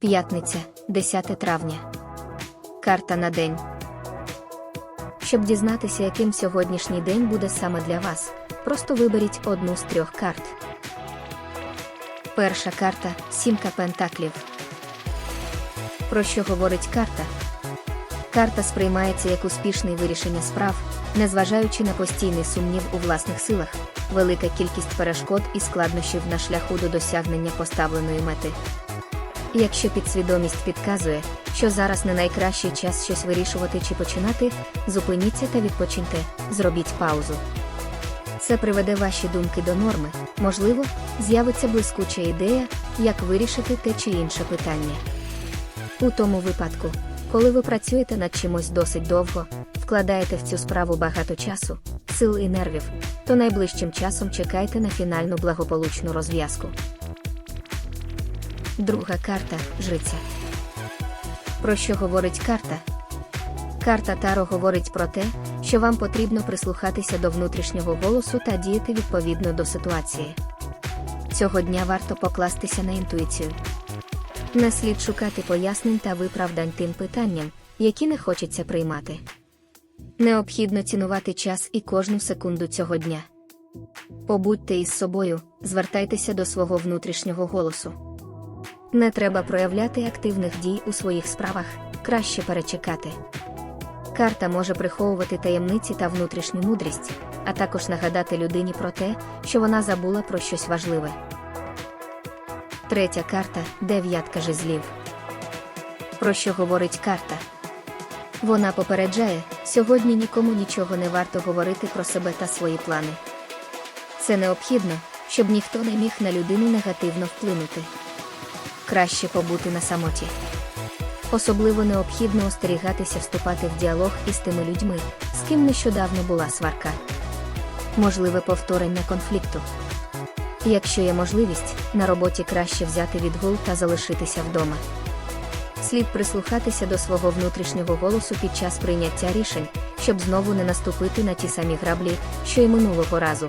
П'ятниця, 10 травня. Карта на день. Щоб дізнатися, яким сьогоднішній день буде саме для вас, просто виберіть одну з трьох карт. Перша карта сімка пентаклів. Про що говорить карта? Карта сприймається як успішне вирішення справ, незважаючи на постійний сумнів у власних силах, велика кількість перешкод і складнощів на шляху до досягнення поставленої мети. Якщо підсвідомість підказує, що зараз не найкращий час щось вирішувати чи починати, зупиніться та відпочиньте, зробіть паузу. Це приведе ваші думки до норми, можливо, з'явиться блискуча ідея, як вирішити те чи інше питання. У тому випадку, коли ви працюєте над чимось досить довго, вкладаєте в цю справу багато часу, сил і нервів, то найближчим часом чекайте на фінальну благополучну розв'язку. Друга карта жриця. Про що говорить карта? Карта Таро говорить про те, що вам потрібно прислухатися до внутрішнього голосу та діяти відповідно до ситуації. Цього дня варто покластися на інтуїцію. Не слід шукати пояснень та виправдань тим питанням, які не хочеться приймати. Необхідно цінувати час і кожну секунду цього дня. Побудьте із собою, звертайтеся до свого внутрішнього голосу. Не треба проявляти активних дій у своїх справах, краще перечекати. Карта може приховувати таємниці та внутрішню мудрість, а також нагадати людині про те, що вона забула про щось важливе. Третя карта дев'ятка жезлів. Про що говорить карта? Вона попереджає, сьогодні нікому нічого не варто говорити про себе та свої плани. Це необхідно, щоб ніхто не міг на людину негативно вплинути. Краще побути на самоті. Особливо необхідно остерігатися вступати в діалог із тими людьми, з ким нещодавно була сварка. Можливе повторення конфлікту. Якщо є можливість, на роботі краще взяти відгул та залишитися вдома. Слід прислухатися до свого внутрішнього голосу під час прийняття рішень, щоб знову не наступити на ті самі граблі, що й минулого разу.